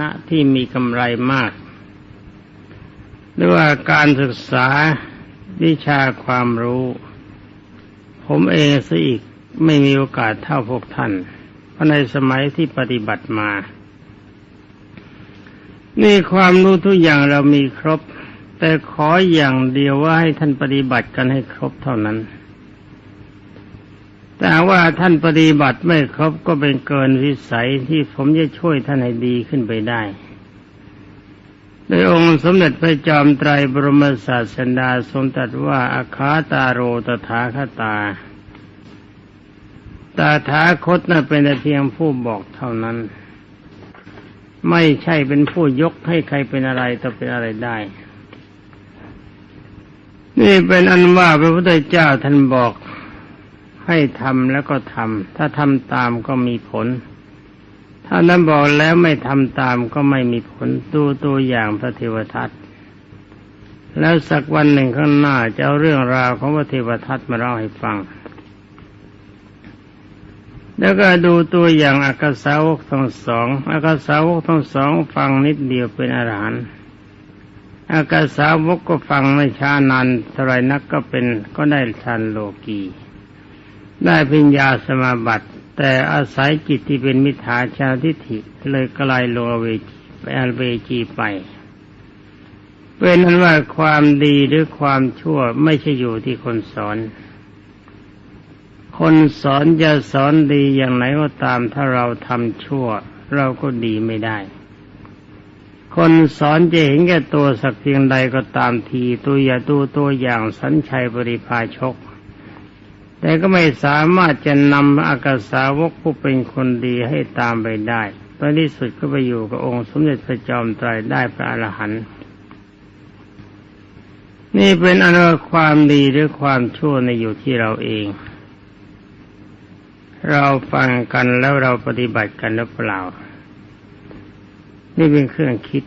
ณที่มีกำไรมากหรือว่าการศึกษาวิชาความรู้ ผมเองซะอีกไม่มีโอกาสเท่าพวกท่าน เพราะในสมัยที่ปฏิบัติมา นี่ความรู้ทุกอย่างเรามีครบ แต่ขออย่างเดียวว่าให้ท่านปฏิบัติกันให้ครบเท่านั้น แต่ว่าท่านปฏิบัติไม่ครบก็เป็นเกินวิสัยที่ผมจะช่วยท่านให้ดีขึ้นไปได้โดยองค์สมเด็จพระจอมไตรบรมศาสดาทรงตรัสว่าอาคาตาโรตถาคตา ตาถาคตน่ะเป็นแต่เพียงผู้บอกเท่านั้น ไม่ใช่เป็นผู้ยกให้ใครเป็นอะไรต่อเป็นอะไรได้นี่เป็นอันว่าพระพุทธเจ้าท่านบอก ให้ทำแล้วก็ทำถ้าทำตามก็มีผล ถ้านั้นบอกแล้วไม่ทำตามก็ไม่มีผลดูตัวอย่างพระเทวทัตแล้วสักวันหนึ่งข้างหน้าจะเอาเรื่องราวของพระเทวทัตมาเล่าให้ฟัง แล้วก็ดูตัวอย่างอากาสาวกทั้งสองอากาสาวกทั้งสองฟังนิดเดียวเป็นอรหันต์อากาสาวกก็ฟังไม่ช้านานเท่าไรนักก็เป็นก็ได้ชันโลกี ได้ปัญญาสมาบัติ แต่อาศัยจิตที่เป็นมิจฉาชาทิฏฐิเลยกลายโลเวจีไปอเวจีไปเป็นนั้นว่าความดีหรือความชั่วไม่ใช่อยู่ที่คนสอน คนสอนจะสอนดีอย่างไหนก็ตามถ้าเราทำชั่ว เราก็ดีไม่ได้ คนสอนจะเห็นแก่ตัวสักเพียงใดก็ตามทีตัวอย่าดูตัวอย่างสัญชัยบริพาชก แต่ก็ไม่สามารถจะนำอากาสาวกผู้เป็นคนดีให้ตามไปได้ตอนที่สุดก็ไปอยู่กับองค์สมเด็จพระจอมไตรได้พระอรหันต์นี่เป็นอนุความดีหรือความชั่วในอยู่ที่เราเอง เราฟังกันแล้วเราปฏิบัติกันหรือเปล่า นี่เป็นเครื่องคิด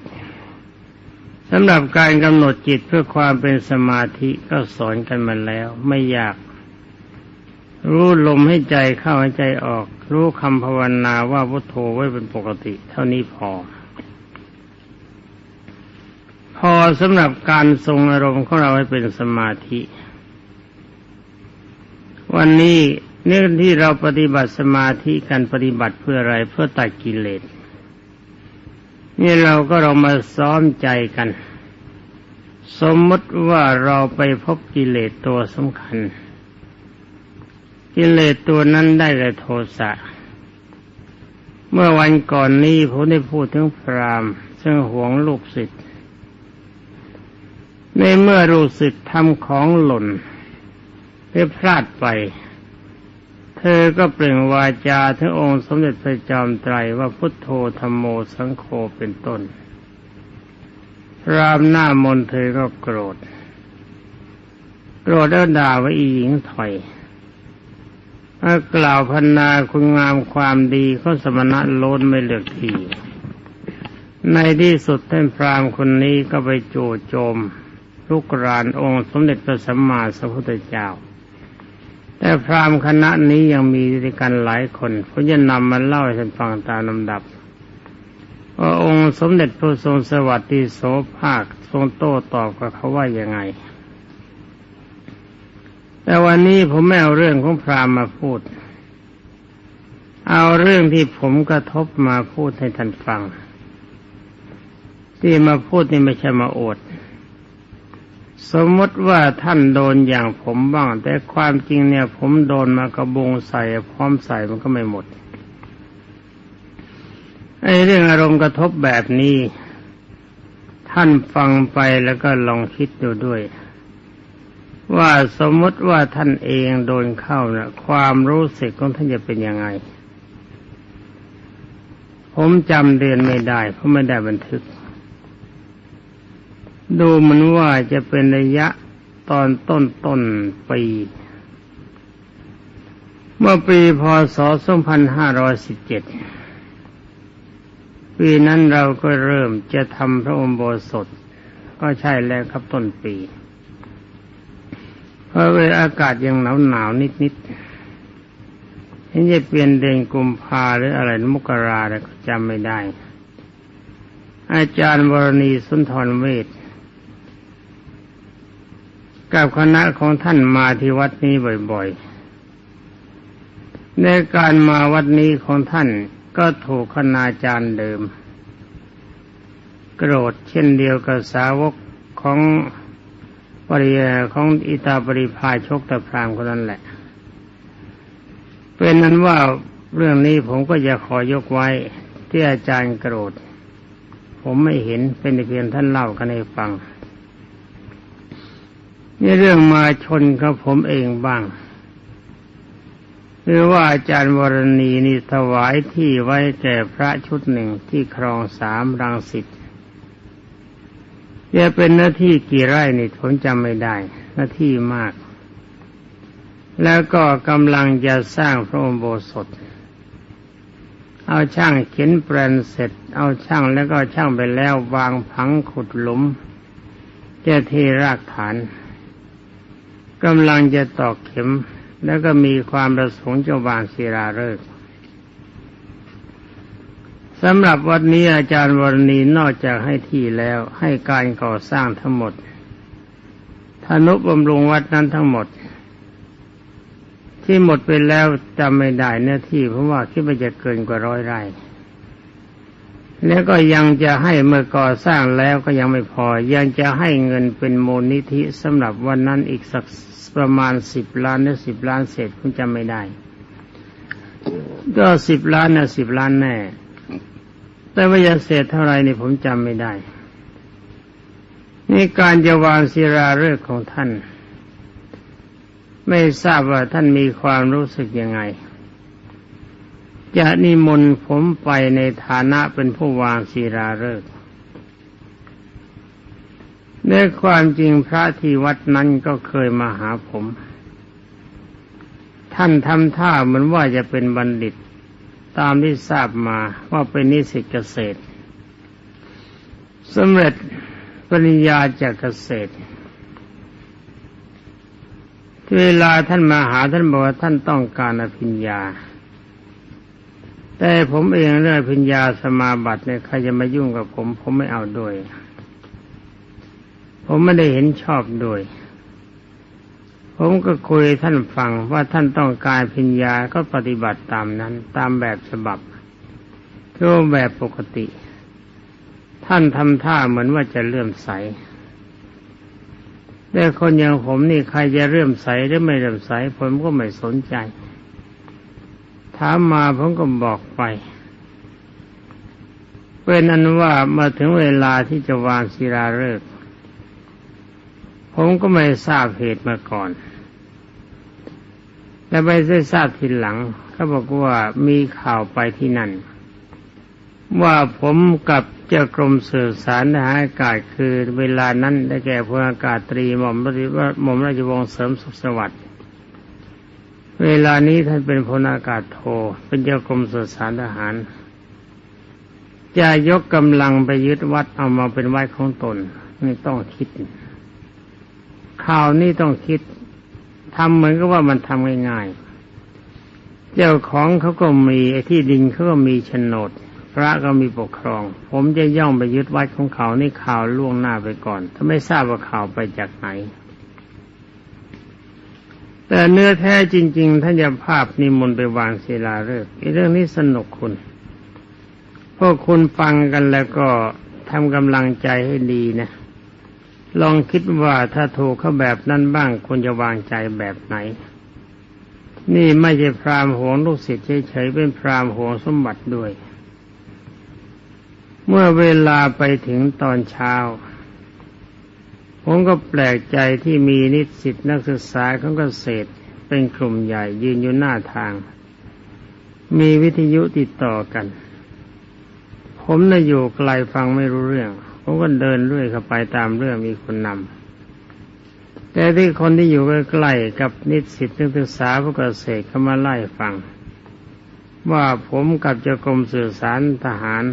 สำหรับการกำหนดจิตเพื่อความเป็นสมาธิก็สอนกันมาแล้ว ไม่ยาก รู้ลมให้ใจเข้าให้ใจออก รู้คำภาวนาว่าพุทโธไว้เป็นปกติ เท่านี้พอ พอสำหรับการทรงอารมณ์ของเราให้เป็นสมาธิ วันนี้เนื่องที่เราปฏิบัติสมาธิการปฏิบัติเพื่ออะไรเพื่อตัดกิเลสนี่เราก็เรามาซ้อมใจกัน สมมติว่าเราไปพบกิเลสตัวสำคัญ กิเลสตัวนั้นได้แก่โทสะ เมื่อวันก่อนนี้ผมได้พูดถึงพรามซึ่งหวงลูกศิษย์ในเมื่อลูกศิษย์ทำของหล่นเพื่อพลาดไป เธอก็เปล่งวาจาถึงองค์สมเด็จพระจอมไตรว่าพุทโธธรรมโมสังโฆเป็นต้นพรามหน้ามนเธอก็โกรธ โกรธแล้วด่าว่าอีหญิงถอย กล่าวพันนาคุณงามความดีเขาสมณะโลนไม่เลือกที ในที่สุดท่านพราหมณ์คนนี้ก็ไปโจโจมลูกรานองค์สมเด็จพระสัมมาสัมพุทธเจ้า แต่พราหมณ์คณะนี้ยังมีด้วยกันหลายคนผมจะนำมาเล่าให้ท่านฟังตามลำดับว่าองค์สมเด็จพระทรงสวัสดิโสภาคทรงโต้ตอบกับเขาว่ายังไง แต่วันนี้ผมไม่เอาเรื่องของพราหมณ์มาพูด เอาเรื่องที่ผมกระทบมาพูดให้ท่านฟัง ที่มาพูดนี่ไม่ใช่มาโอด สมมติว่าท่านโดนอย่างผมบ้าง แต่ความจริงเนี่ย ผมโดนมากระบงใส่พร้อมใส่มันก็ไม่หมดไอ้เรื่องอารมณ์กระทบแบบนี้ ท่านฟังไปแล้วก็ลองคิดดูด้วย ว่าสมมติว่าท่านเองโดนเข้านะความรู้สึกของท่านจะเป็นยังไง ผมจำเดือนไม่ได้ เพราะไม่ได้บันทึก ดูมันว่าจะเป็นระยะตอนต้นต้นปี เมื่อปีพศ 2517 ปีนั้นเราก็เริ่มจะทำพระอมโบสถก็ใช่แล้วครับต้นปี เพราะเวลาอากาศยังหนาวหนาวนิดนิดเห็นจะเปลี่ยนเดือนกุมภาหรืออะไรมกราอะไรก็จำไม่ได้ อาจารย์วรณีสุนทรเวทกับคณะของท่านมาที่วัดนี้บ่อยๆ ในการมาวัดนี้ของท่านก็ถูกคณาจารย์เดิม โกรธเช่นเดียวกับสาวกของ ปริยของอิตาปริพาชกตะพรามคนนั้นแหละ เป็นนั้นว่าเรื่องนี้ผมก็จะขอยกไว้ที่อาจารย์โกรธ ผมไม่เห็นเป็นเพียงท่านเล่ากันให้ฟังนี่เรื่องมาชนกับผมเองบ้างหรือว่าอาจารย์วรณีนี่ถวายที่ไว้แก่พระชุดหนึ่งที่ครองสามรังสิต จะเป็นหน้าที่กี่ไร่นี่ผมจำไม่ได้ หน้าที่มาก แล้วก็กำลังจะสร้างพระอุโบสถ เอาช่างเขียนแปลนเสร็จ เอาช่างแล้วก็ช่างไปแล้ววางผังขุดหลุม จะเทรากฐานกำลังจะตอกเข็ม แล้วก็มีความประสงค์จะวางศิลาฤกษ์ สำหรับวัดนี้อาจารย์วรณีนอกจากให้ที่แล้วให้การก่อสร้างทั้งหมดธนุบำรุงวัดนั้นทั้งหมด ที่หมดไปแล้วจำไม่ได้เนื้อที่เพราะว่าคิดว่าจะเกินกว่าร้อยไร่ แล้วก็ยังจะให้เมื่อก่อสร้างแล้วก็ยังไม่พอ ยังจะให้เงินเป็นมูลนิธิสำหรับวันนั้นอีกสักประมาณสิบล้านหรือสิบล้านเศษคุณจำไม่ได้ ก็สิบล้านนะสิบล้านแน่ แต่ว่าจะเศษเท่าไรนี่ผมจำไม่ได้ นี่การจะวางศิราฤกษ์ของท่าน ไม่ทราบว่าท่านมีความรู้สึกยังไง จะนิมนต์ผมไปในฐานะเป็นผู้วางศิราฤกษ์ในความจริงพระที่วัดนั้นก็เคยมาหาผม ท่านทำท่าเหมือนว่าจะเป็นบัณฑิต ตามที่ทราบมาว่าเป็นนิสิตเกษตรสำเร็จปริญญาจากเกษตร เวลาท่านมาหาท่านบอกว่าท่านต้องการอภิญญา แต่ผมเองเรื่องอภิญญาสมาบัติเนี่ยใครจะมายุ่งกับผม ผมไม่เอาด้วย ผมไม่ได้เห็นชอบด้วย ผมก็คุยท่านฟังว่าท่านต้องการพิญญาก็ปฏิบัติตามนั้น ตามแบบฉบับรูปแบบปกติ ท่านทำท่าเหมือนว่าจะเลื่อมใส แต่คนอย่างผมนี่ใครจะเลื่อมใสหรือไม่เลื่อมใสผมก็ไม่สนใจ ถามมาผมก็บอกไปเป็นอันว่ามาถึงเวลาที่จะวางศิลาฤกษ์ ผมก็ไม่ทราบเหตุมาก่อนแต่ไปได้ทราบทีหลังเขาบอกว่ามีข่าวไปที่นั่น ว่าผมกับเจ้ากรมสื่อสารทหารอากาศคือเวลานั้นได้แก่พลอากาศตรีหม่อมราชหม่อมราชวงศ์เสริมสุขสวัสดิ์เวลานี้ท่านเป็นพลอากาศโทเป็นเจ้ากรมสื่อสารทหาร จะยกกำลังไปยึดวัดเอามาเป็นวัดของตนนี่ต้องคิด ข่าวนี้ต้องคิดทำเหมือนกับว่ามันทำง่ายๆ เจ้าของเขาก็มีไอ้ที่ดินเขาก็มีโฉนด พระก็มีปกครอง ผมจะย่องไปยึดวัดของเขานี่ข่าวล่วงหน้าไปก่อน ถ้าไม่ทราบว่าข่าวไปจากไหน แต่เนื้อแท้จริง ๆท่านจะภาพนิมนต์ไปวางศิลาฤกษ์เรื่องนี้สนุกคุณพวกคุณฟังกันแล้วก็ทำกำลังใจให้ดีนะ ลองคิดว่าถ้าถูกเขาแบบนั้นบ้างควรจะวางใจแบบไหน นี่ไม่ใช่พรามหวงลูกศิษย์เฉยๆเป็นพรามหวงสมบัติด้วย เมื่อเวลาไปถึงตอนเช้า ผมก็แปลกใจที่มีนิสิตนักศึกษาของเกษตร เป็นกลุ่มใหญ่ยืนอยู่หน้าทาง มีวิทยุติดต่อกัน ผมน่ะอยู่ไกลฟังไม่รู้เรื่อง ผมก็เดินเรื่อยเข้าไปตามเรื่องมีคนนำแต่ที่คนที่อยู่ใกล้ๆกับนิสิตนักศึกษาผู้เกษตรเขามาไล่ฟัง ว่าผมกับเจ้ากรมสื่อสารทหาร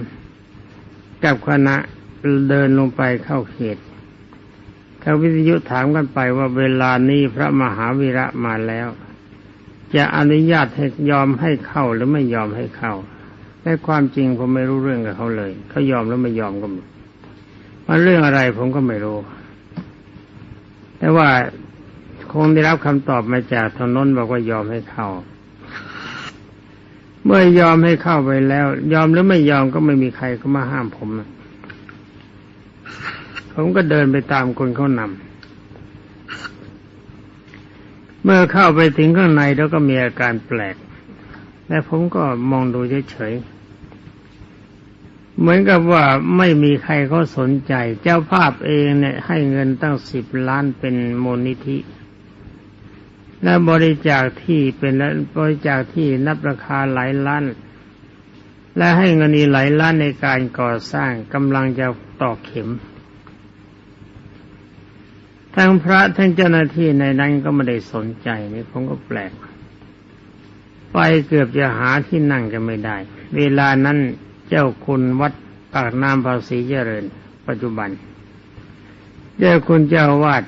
กับคณะเดินลงไปเข้าเขตเขาวิทยุถามกันไปว่าเวลานี้พระมหาวีระมาแล้ว จะอนุญาตให้ยอมให้เข้าหรือไม่ยอมให้เข้าแต่ความจริงผมไม่รู้เรื่องกับเขาเลย เขายอมแล้วไม่ยอมก็มี มันเรื่องอะไรผมก็ไม่รู้ แต่ว่าคงได้รับคำตอบมาจากทางนนบอกว่ายอมให้เข้า เมื่อยอมให้เข้าไปแล้ว ยอมหรือไม่ยอมก็ไม่มีใครก็มาห้ามผมผมก็เดินไปตามคนเขานำเมื่อเข้าไปถึงข้างในแล้วก็มีอาการแปลก และผมก็มองดูเฉยๆ เหมือนกับว่าไม่มีใครเขาสนใจ เจ้าภาพเองเนี่ยให้เงินตั้งสิบล้านเป็นมูลนิธิ และบริจาคที่เป็นบริจาคที่นับราคาหลายล้าน และให้เงินอีหลายล้านในการก่อสร้างกำลังจะตอกเข็มทั้งพระทั้งเจ้าหน้าที่ในนั้นก็ไม่ได้สนใจนี่ผมก็แปลก ไปเกือบจะหาที่นั่งกันไม่ได้ เวลานั้น เจ้าคุณวัดปากน้ำภาษีเจริญ ปัจจุบัน เจ้าคุณเจ้าวาด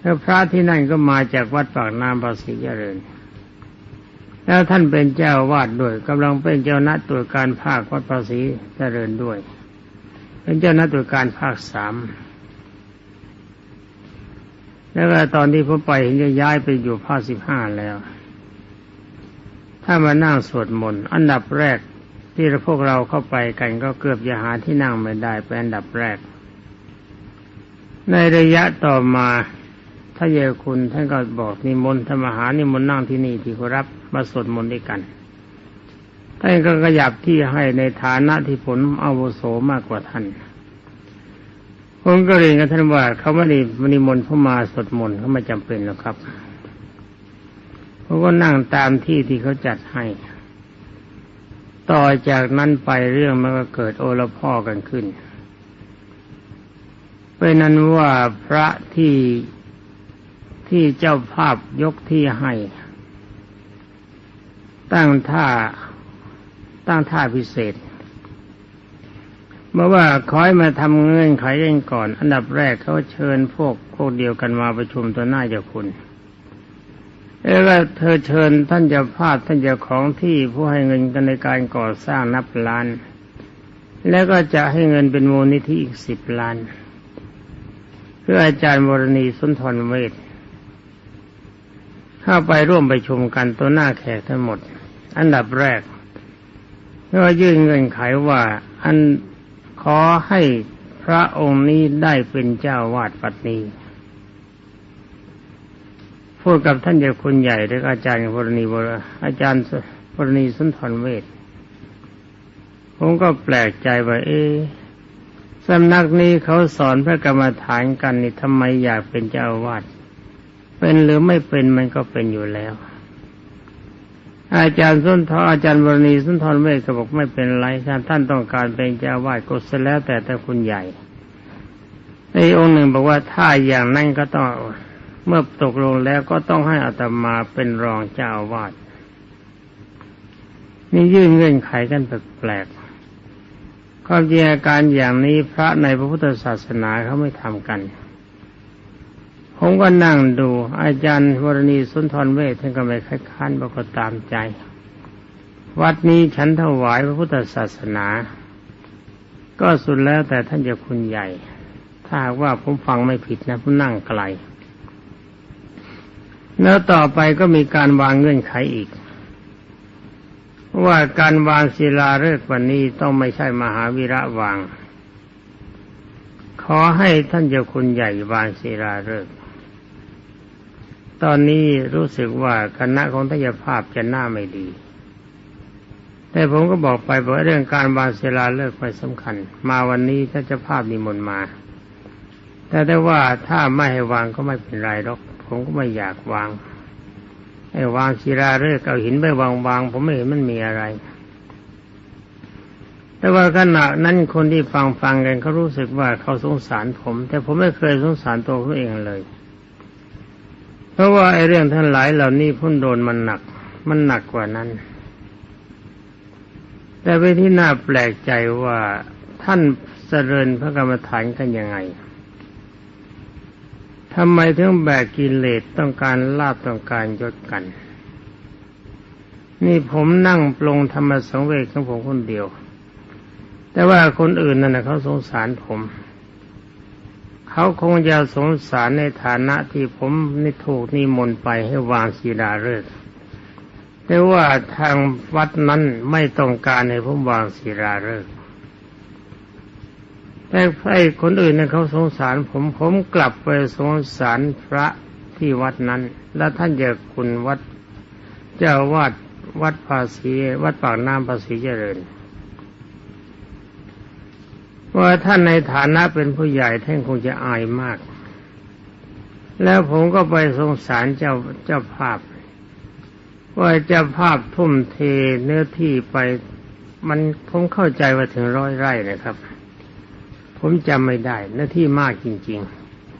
แล้วพระที่นั่นก็มาจากวัดปากน้ำภาษีเจริญ แล้วท่านเป็นเจ้าวาดด้วยกำลังเป็นเจ้าหน้าตรวจการภาควัดภาษีเจริญด้วย เป็นเจ้าหน้าตรวจการภาคสามแล้วตอนที่ผมไปเห็นจะย้ายไปอยู่ภาคสิบห้าแล้ว ถ้ามานั่งสวดมนต์อันดับแรก ที่พวกเราเข้าไปกันก็เกือบจะหาที่นั่งไม่ได้เป็นอันดับแรก ในระยะต่อมาถ้าเยคุณท่านก็บอกนิมนต์ธรรมหานิมนต์นั่งที่นี่ที่เขารับมาสวดมนต์ด้วยกันท่านก็ขยับที่ให้ในฐานะที่ผลอาวุโสมากกว่าท่านผมก็เรียนกับท่านว่าเขาไม่ได้นิมนต์เข้ามาสวดมนต์เขาไม่จำเป็นหรอกครับเขาก็นั่งตามที่ที่เขาจัดให้ ต่อจากนั้นไปเรื่องมันก็เกิดโอละพ่อกันขึ้นเป็นนั้นว่าพระที่ที่เจ้าภาพยกที่ให้ ตั้งท่าตั้งท่าพิเศษเมื่อว่าคอยมาทำเงื่อนไขเองก่อน อันดับแรกเขาเชิญพวกพวกเดียวกันมาประชุมตัวหน้าเจ้าคุณ เออว่าเธอเชิญท่านจะพาดท่านเจ้าของที่ผู้ให้เงินกันในการก่อสร้างนับล้าน แล้วก็จะให้เงินเป็นมูลนิธิอีกสิบล้าน เพื่ออาจารย์บรณีสุนทรเวทเข้าไปร่วมไปชมกันตัวหน้าแขกทั้งหมด อันดับแรกก็ยื่นเงินไขว่า อันขอให้พระองค์นี้ได้เป็นเจ้าวาดปัตนี พูดกับท่านเจ้าคุณใหญ่หรืออาจารย์พรณีบรอาจารย์พรณีสุนทรเวทผมก็แปลกใจว่า เอ๊สำนักนี้เขาสอนพระกรรมฐานกันนี่ทำไมอยากเป็นเจ้าวาดเป็นหรือไม่เป็นมันก็เป็นอยู่แล้ว อาจารย์สุนทรอาจารย์บรณีสุนทรเวทก็บอกไม่เป็นไรท่านต้องการเป็นเจ้าวาดก็เสแล้วแต่แต่คุณใหญ่ในองค์หนึ่งบอกว่าถ้าอย่างนั้นก็ต้อง เมื่อตกลงแล้วก็ต้องให้อัตมาเป็นรองเจ้าวาดนี่ยื่นเงื่อนไขกันแปลกๆความจริงอาการอย่างนี้พระในพระพุทธศาสนาเขาไม่ทำกัน ผมก็นั่งดูอาจารย์วรณีสุนทรเวทท่านก็ไม่คัดค้านบอกก็ตามใจ วัดนี้ฉันถวายพระพุทธศาสนา ก็สุดแล้วแต่ท่านจะคุณใหญ่ ถ้าว่าผมฟังไม่ผิดนะผมนั่งไกล แล้วต่อไปก็มีการวางเงื่อนไขอีก ว่าการวางศิลาฤกษ์วันนี้ต้องไม่ใช่มหาวิระวาง ขอให้ท่านเจ้าคุณใหญ่วางศิลาฤกษ์ตอนนี้รู้สึกว่าคณะของทายภาพจะหน้าไม่ดี แต่ผมก็บอกไปบอกเรื่องการวางศิลาฤกษ์ไม่สำคัญ มาวันนี้ถ้าจะภาพนิมนต์มา แต่ได้ว่าถ้าไม่ให้วางก็ไม่เป็นไรหรอก ผมก็ไม่อยากวางไอ้วางศิลาฤกษ์เอาหินไปวางวางผมไม่เห็นมันมีอะไร แต่ว่าขณะนั้นคนที่ฟังฟังกันเขารู้สึกว่าเขาสงสารผม แต่ผมไม่เคยสงสารตัวเขาเองเลย เพราะว่าไอ้เรื่องท่านหลายเหล่านี้พุ่นโดนมันหนัก มันหนักกว่านั้น แต่ไปที่น่าแปลกใจว่าท่านเจริญพระกรรมฐานกันยังไง ทำไมถึงแบกกิเลสต้องการลาบต้องการยศกัน นี่ผมนั่งปลงธรรมสังเวชของผมคนเดียว แต่ว่าคนอื่นนั่นนะเขาสงสารผม เขาคงจะสงสารในฐานะที่ผมนี่ถูกนิมนต์ไปให้วางศีลาฤกษ์แต่ว่าทางวัดนั้นไม่ต้องการให้ผมวางศีลาฤกษ์ แต่ไอ้คนอื่นเนี่ยเขาสงสารผมผมกลับไปสงสารพระที่วัดนั้น แล้วท่านเจะคุณวัดเจ้าวาดวัดภาษีวัดปากน้ำภาษีเจริญว่าท่านในฐานะเป็นผู้ใหญ่ท่านคงจะอายมาก แล้วผมก็ไปสงสารเจ้าเจ้าภาพ ว่าเจ้าภาพทุ่มเทเนื้อที่ไป มันผมเข้าใจว่าถึงร้อยไร่นะครับ ผมจำไม่ได้เนื้อที่มากจริง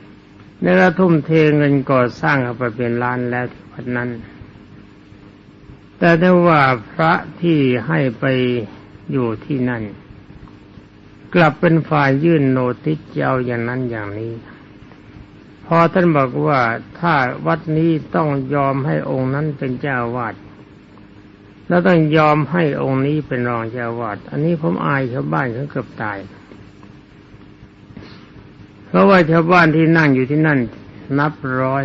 ๆแล้วทุ่มเทเงินก่อสร้างเข้าไปเป็นล้านแล้วที่วัดนั้น แต่ถ้าว่าพระที่ให้ไปอยู่ที่นั่น กลับเป็นฝ่ายยื่นโนติสเจ้าอย่างนั้นอย่างนี้ พอท่านบอกว่าถ้าวัดนี้ต้องยอมให้องค์นั้นเป็นเจ้าวาดแล้วต้องยอมให้องค์นี้เป็นรองเจ้าวาด อันนี้ผมอายชาวบ้านเขาเกือบตาย เพราะว่าชาวบ้านที่นั่งอยู่ที่นั่น นับร้อย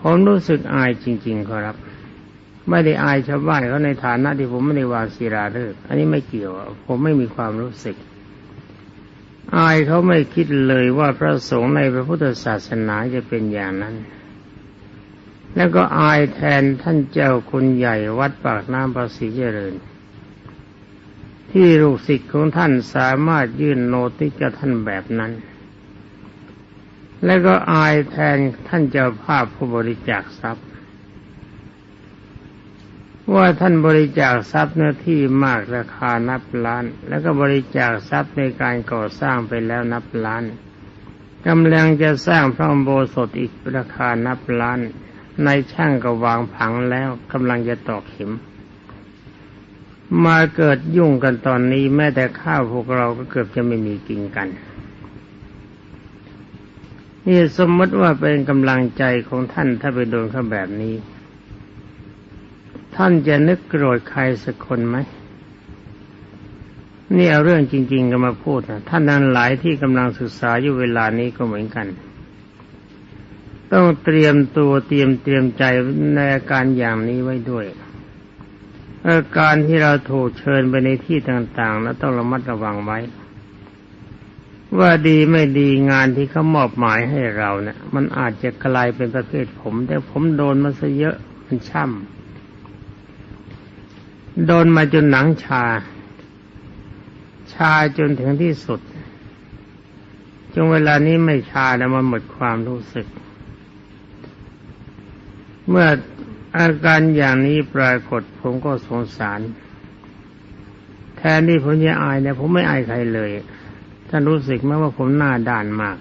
ผมรู้สึกอายจริง ๆ ครับ ไม่ได้อายชาวบ้านเขาในฐานะที่ผมไม่ได้วางศีราฤกษ์อันนี้ไม่เกี่ยวผมไม่มีความรู้สึก อายเขาไม่คิดเลยว่าพระสงฆ์ในพระพุทธศาสนาจะเป็นอย่างนั้น แล้วก็อายแทนท่านเจ้าคุณใหญ่วัดปากน้ำภาษีเจริญ ที่ลูกศิษย์ของท่านสามารถยื่นโนติกับท่านแบบนั้น แล้วก็อายแทนท่านเจ้าภาพผู้บริจาคทรัพย์ ว่าท่านบริจาคทรัพย์เนื้อที่มากราคานับล้าน แล้วก็บริจาคทรัพย์ในการก่อสร้างไปแล้วนับล้านกำลังจะสร้างพระอุโบสถอีกราคานับล้าน ในช่างก็วางผังแล้วกำลังจะตอกเข็ม มาเกิดยุ่งกันตอนนี้ แม้แต่ข้าวพวกเราก็เกือบจะไม่มีกินกัน นี่สมมติว่าเป็นกำลังใจของท่านถ้าไปโดนเขาแบบนี้ ท่านจะนึกโกรธใครสักคนไหมนี่เอาเรื่องจริง ๆกันมาพูดนะท่านนั้นหลายที่กำลังศึกษาอยู่เวลานี้ก็เหมือนกัน ต้องเตรียมตัวเตรียมเตรียมใจในอาการอย่างนี้ไว้ด้วย อาการที่เราถูกเชิญไปในที่ต่างๆ แล้วต้องระมัดระวังไว้ ว่าดีไม่ดีงานที่เขามอบหมายให้เราเนะี่ย มันอาจจะกลายเป็นประเภทผม แต่ผมโดนมาซะเยอะมันช่ำโดนมาจนหนังชา ชาจนถึงที่สุดจงเวลานี้ไม่ชาแล้วมันหมดความรู้สึก เมื่อ อาการอย่างนี้ปรากฏผมก็สงสาร แทนที่ผมจะอายเนี่ยผมไม่อายใครเลยท่านรู้สึกไหมว่าผมหน้าด้านมาก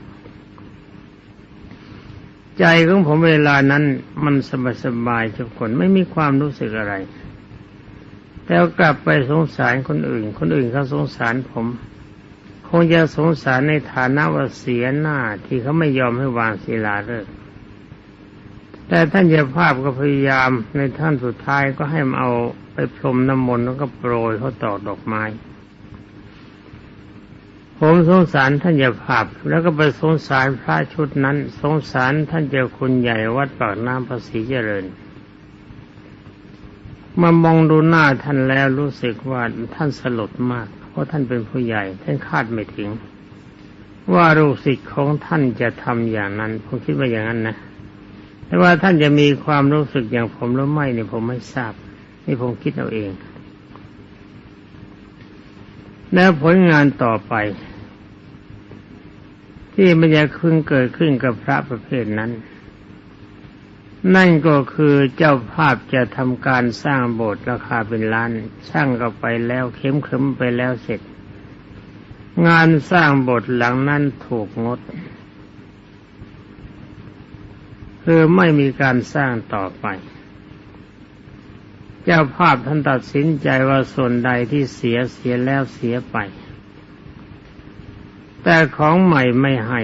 ใจของผมเวลานั้นมันสบายสบายทุกคนไม่มีความรู้สึกอะไร แต่กลับไปสงสารคนอื่น คนอื่นเขาสงสารผม คงจะสงสารในฐานะว่าเสียหน้าที่เขาไม่ยอมให้วางศิลาฤกษ์ แต่ท่านเจ้าภาพก็พยายามในท่านสุดท้ายก็ให้มาเอาไปพรมน้ำมนต์แล้วก็โปรยเขาตอกดอกไม้ ผมสงสารท่านเจ้าภาพ แล้วก็ไปสงสารพระชุดนั้น สงสารท่านเจ้าคุณใหญ่วัดปากน้ำภาษีเจริญมามองดูหน้าท่านแล้วรู้สึกว่าท่านสลดมาก เพราะท่านเป็นผู้ใหญ่ท่านคาดไม่ถึง ว่าลูกศิษย์ของท่านจะทำอย่างนั้นผมคิดว่าอย่างนั้นนะ แต่ว่าท่านจะมีความรู้สึกอย่างผมหรือไม่เนี่ยผมไม่ทราบนี่ผมคิดเอาเอง แล้วผลงานต่อไป ที่มันจะคึงเกิดขึ้นกับพระประเภทนั้น นั่นก็คือเจ้าภาพจะทำการสร้างโบสถ์ราคาเป็นล้าน ช่างก็ไปแล้วเข้มขึมไปแล้วเสร็จ งานสร้างโบสถ์หลังนั้นถูกงด คือไม่มีการสร้างต่อไป เจ้าภาพท่านตัดสินใจว่าส่วนใดที่เสียเสียแล้วเสียไป แต่ของใหม่ไม่ให้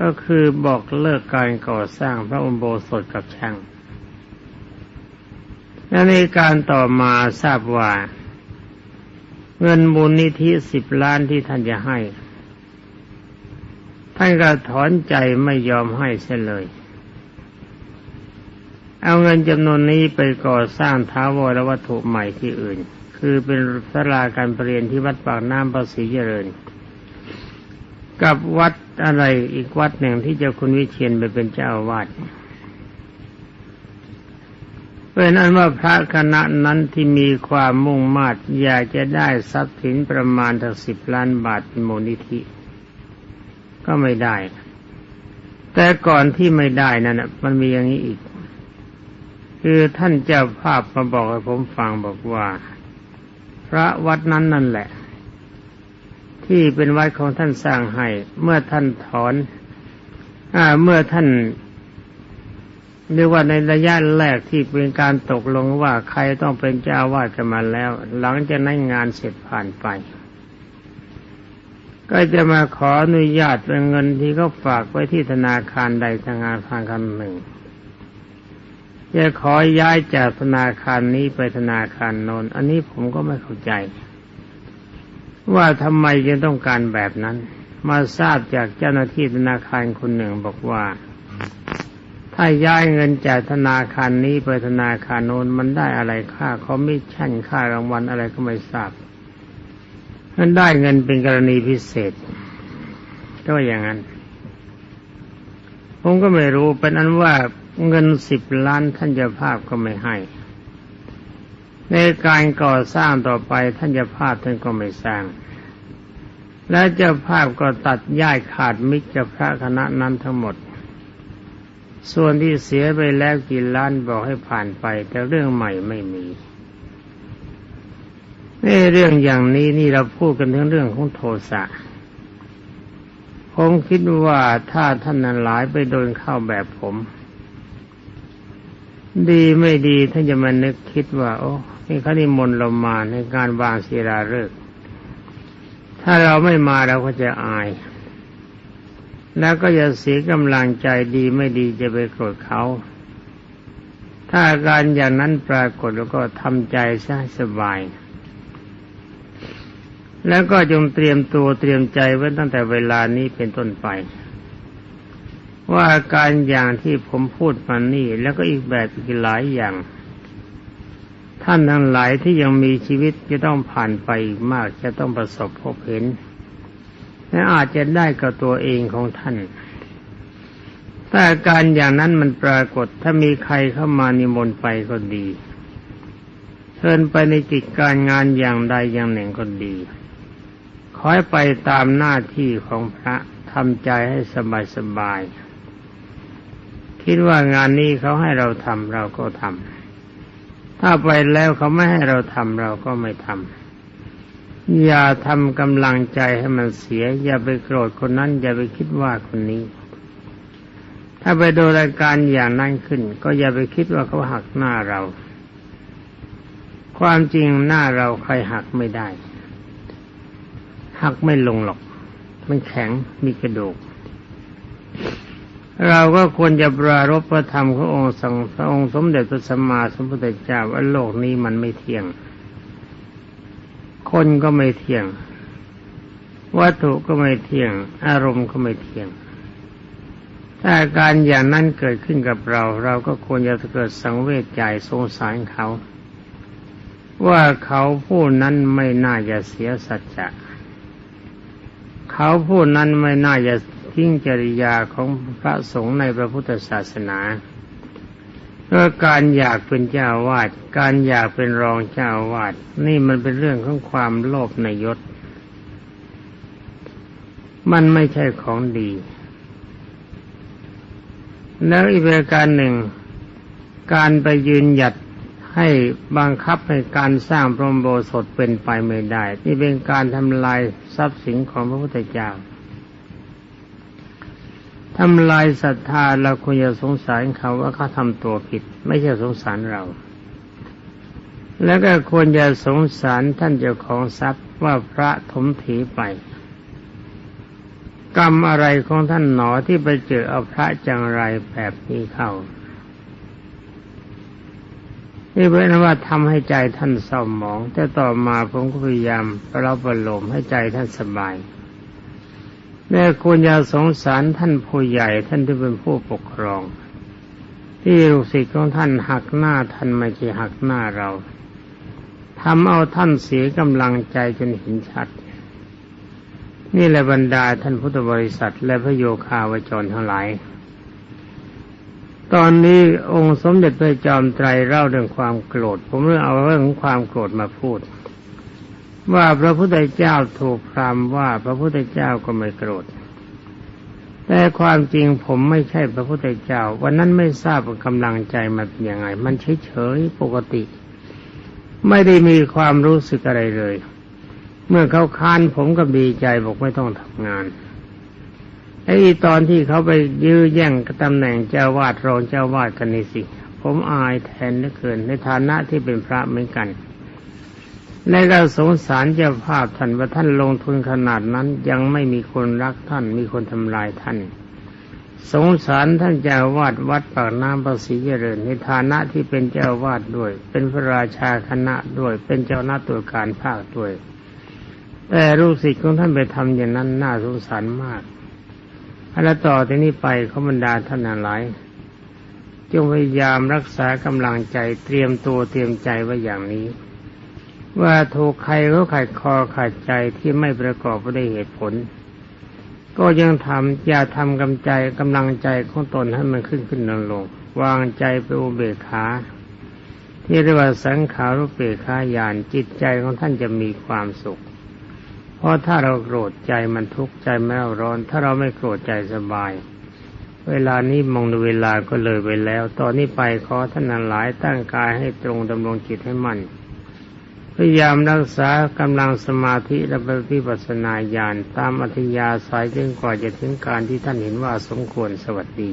ก็คือบอกเลิกการก่อสร้างพระอุโบสถกับช่างและในการต่อมาทราบว่า เงินมูลนิธิสิบล้านที่ท่านจะให้ ท่านก็ถอนใจไม่ยอมให้เสียเลย เอาเงินจำนวนนี้ไปก่อสร้างท้าวรวัตถุใหม่ที่อื่น คือเป็นสลาการประเรียนที่วัดปากน้ำประสีเจริญ กับวัดอะไรอีกวัดหนึ่งที่เจ้าคุณวิเชียนไปเป็นเจ้าอาวาสเป็นอันว่าพระคณะนั้นที่มีความมุ่งมา่อยากจะได้ทรัพย์สินประมาณถึงสิบล้านบาทเป็นมูลนิธิ ก็ไม่ได้ แต่ก่อนที่ไม่ได้นั่นมันมีอย่างนี้อีก คือท่านเจ้าภาพมาบอกให้ผมฟังบอกว่า พระวัดนั้นนั่นแหละ ที่เป็นวัดของท่านสร้างให้ เมื่อท่านถอนอ่าเมื่อท่านเรียกว่าในระยะแรกที่เป็นการตกลงว่าใครต้องเป็นเจ้าวาดกันมาแล้ว หลังจากนั้นงานเสร็จผ่านไป ก็จะมาขออนุญาตเป็นเงินที่เขาฝากไว้ที่ธนาคารใดธนาคารคำหนึ่ง จะขอย้ายจากธนาคารนี้ไปธนาคารโน้นอันนี้ผมก็ไม่เข้าใจ ว่าทำไมจะต้องการแบบนั้น มาทราบจากเจ้าหน้าที่ธนาคารคนหนึ่งบอกว่า ถ้าย้ายเงินจากธนาคารนี้ไปธนาคารโน้นมันได้อะไรค่าคอมมิชชั่นค่ารางวัลอะไรก็ไม่ทราบมันได้เงินเป็นกรณีพิเศษ ก็อย่างนั้น ผมก็ไม่รู้เป็นอันว่า เงินสิบล้านท่านเจ้าภาพก็ไม่ให้ ในการก่อสร้างต่อไปท่านเจ้าภาพท่านก็ไม่สร้าง และเจ้าภาพก็ตัดย่ายขาดมิจฉาพระคณะนั้นทั้งหมด ส่วนที่เสียไปแล้วกี่ล้านบอกให้ผ่านไป แต่เรื่องใหม่ไม่มีนี่เรื่องอย่างนี้นี่เราพูดกันถึงเรื่องของโทสะผมคิดว่าถ้าท่านนั้นหลายไปโดนเข้าแบบผม ดีไม่ดีท่านจะมานึกคิดว่า โอ้นี่เขานิมนต์เรามาในการวางศิลาฤกษ์ถ้าเราไม่มาเราก็จะอาย แล้วก็อย่าเสียกำลังใจดีไม่ดีจะไปโกรธเขา ถ้าอาการอย่างนั้นปรากฏแล้วก็ทำใจซะสบาย แล้วก็จงเตรียมตัวเตรียมใจไว้ตั้งแต่เวลานี้เป็นต้นไป ว่าการอย่างที่ผมพูดมานี่ แล้วก็อีกแบบอีกหลายอย่าง ท่านทั้งหลายที่ยังมีชีวิตจะต้องผ่านไปมากจะต้องประสบพบเห็นและอาจจะได้กับตัวเองของท่านถ้าการอย่างนั้นมันปรากฏถ้ามีใครเข้ามานิมนต์ไปก็ดีเชิญไปในกิจการงานอย่างใดอย่างหนึ่งก็ดี ขอให้ไปตามหน้าที่ของพระทำใจให้สบายสบาย คิดว่างานนี้เขาให้เราทำเราก็ทำถ้าไปแล้วเขาไม่ให้เราทำเราก็ไม่ทำอย่าทำกำลังใจให้มันเสีย อย่าไปโกรธคนนั้น อย่าไปคิดว่าคนนี้ ถ้าไปดูรายการอย่างนั้นขึ้น ก็อย่าไปคิดว่าเขาหักหน้าเรา ความจริงหน้าเราใครหักไม่ได้หักไม่ลงหรอก มันแข็งมีกระดูก เราก็ควรจะปรารบพระธรรมขององค์สังพระองค์สมเด็จพระสัมมาสัมพุทธเจ้าว่าโลกนี้มันไม่เที่ยง คนก็ไม่เที่ยง วัตถุก็ไม่เที่ยง อารมณ์ก็ไม่เที่ยง ถ้าการอย่างนั้นเกิดขึ้นกับเรา เราก็ควรจะเกิดสังเวชใจสงสารเขา ว่าเขาผู้นั้นไม่น่าจะเสียสัจจะเขาผู้นั้นไม่น่าจะ ทิ้งจริยาของพระสงฆ์ในพระพุทธศาสนาเพราะการอยากเป็นเจ้าวาด การอยากเป็นรองเจ้าวาด นี่มันเป็นเรื่องของความโลภในยศ มันไม่ใช่ของดี แล้วอีกประการหนึ่ง การไปยืนหยัดให้บังคับให้การสร้างพรหมโบสถเป็นไปไม่ได้ นี่เป็นการทำลายทรัพย์สินของพระพุทธเจ้า ทำลายศรัทธาเราควรจะสงสารเขาว่าเขาทำตัวผิด ไม่ใช่สงสารเรา แล้วก็ควรจะสงสารท่านเจ้าของทรัพย์ว่าพระถมถีไป กรรมอะไรของท่านหนอที่ไปเจอเอาพระจังไรแบบนี้เข้านี่เป็นว่าทำให้ใจท่านเศร้าหมอง แต่ต่อมาผมก็พยายามประรับประโลมให้ใจท่านสบาย แม่คุณอย่าสงสารท่านผู้ใหญ่ท่านที่เป็นผู้ปกครอง ที่ลูกศิษย์ของท่านหักหน้าท่านไม่ใช่หักหน้าเราทำเอาท่านเสียกำลังใจจนเห็นชัด นี่แหละบรรดาท่านพุทธบริษัท และพระโยคาวจรทั้งหลาย ตอนนี้องค์สมเด็จพระจอมไตรเล่าเรื่องความโกรธ ผมเรื่องเอาเรื่องของความโกรธมาพูด ว่าพระพุทธเจ้าถูกพรามว่าพระพุทธเจ้าก็ไม่โกรธ แต่ความจริงผมไม่ใช่พระพุทธเจ้า วันนั้นไม่ทราบกำลังใจมันเป็นยังไง มันเฉยๆปกติ ไม่ได้มีความรู้สึกอะไรเลย เมื่อเขาค้านผมก็ดีใจบอกไม่ต้องทำงานไอ้ตอนที่เขาไปยื้อแย่งตำแหน่งเจ้าวาดรองเจ้าวาดกันนี่สิ ผมอายแทนเหลือเกินในฐานะที่เป็นพระเหมือนกัน และก็สงสารเจ้าภาพท่านว่าท่านลงทุนขนาดนั้นยังไม่มีคนรักท่านมีคนทำลายท่าน สงสารท่านเจ้าวาดวัดปากน้ำประสีเจริญในฐานะที่เป็นเจ้าวาดด้วย เป็นพระราชาคณะด้วย เป็นเจ้าหน้าตัวการภาคด้วย แต่ลูกศิษย์ของท่านไปทำอย่างนั้นน่าสงสารมากและต่อที่นี้ไปเขาบรรดาท่านหลายจงพยายามรักษากำลังใจเตรียมตัวเตรียมใจไว้อย่างนี้ ว่าถูกใครเขาขัดคอขัดใจที่ไม่ประกอบได้วยเหตุผล ก็ยังทำอย่าทำกำใจกำลังใจของตนให้มันขึ้นขึ้นลงลงวางใจไปอุเบกขาที่เรียกว่าสังขารุเบกขาญาณจิตใจของท่านจะมีความสุข เพราะถ้าเราโกรธใจมันทุกข์ใจไม่ร้อน ถ้าเราไม่โกรธใจสบาย เวลานี้มองดูเวลาก็เลยไปแล้ว ตอนนี้ไปขอท่านนันหลายตั้งกายให้ตรงดำรงจิตให้มั่น พยายามรักษากำลังสมาธิและปิปัสนาญาณตามอัธยาศัยจนกว่าจะถึงการที่ท่านเห็นว่าสมควรสวัสดี